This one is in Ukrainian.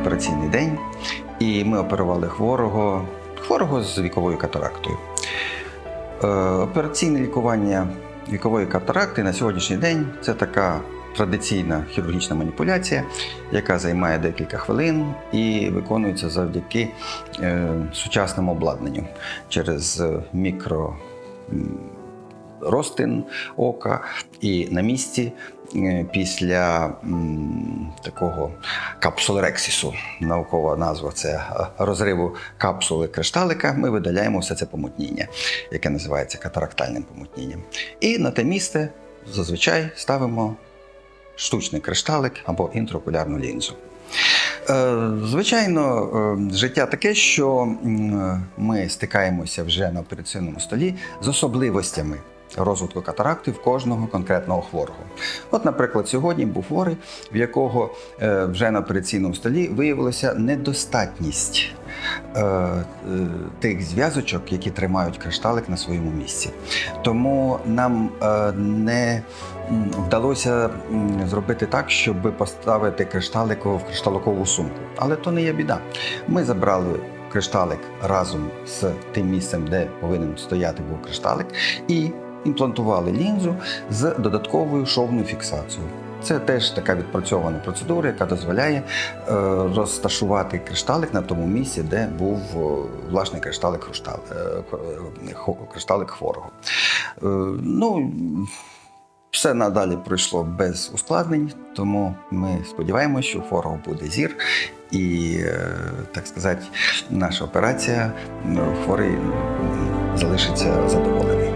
операційний день, і ми оперували хворого, хворого з віковою катарактою. Е, Операційне лікування вікової катаракти на сьогоднішній день це така традиційна хірургічна маніпуляція, яка займає декілька хвилин і виконується завдяки е, сучасному обладнанню через мікро. Розтин ока, і на місці е, після такого капсулерексісу, наукова назва це е, розриву капсули кришталика, ми видаляємо все це помутніння, яке називається катарактальним помутнінням. І на те місце зазвичай ставимо штучний кришталик або інтраокулярну лінзу. Е, Звичайно, життя таке, що ми стикаємося вже на операційному столі з особливостями розвитку катаракти в кожного конкретного хворого. От, наприклад, сьогодні був хворий, в якого е, вже на операційному столі виявилася недостатність е, е, тих зв'язочок, які тримають кришталик на своєму місці. Тому нам не вдалося зробити так, щоб поставити кришталик в кришталикову сумку. Але то не є біда. Ми забрали кришталик разом з тим місцем, де повинен стояти був кришталик, і імплантували лінзу з додатковою шовною фіксацією. Це теж така відпрацьована процедура, яка дозволяє е, розташувати кришталик на тому місці, де був е, власний кришталик, е, кришталик хворого. Ну, все надалі пройшло без ускладнень, тому ми сподіваємося, що у хворого буде зір, і, так сказати, наша операція, хворий залишиться задоволеним.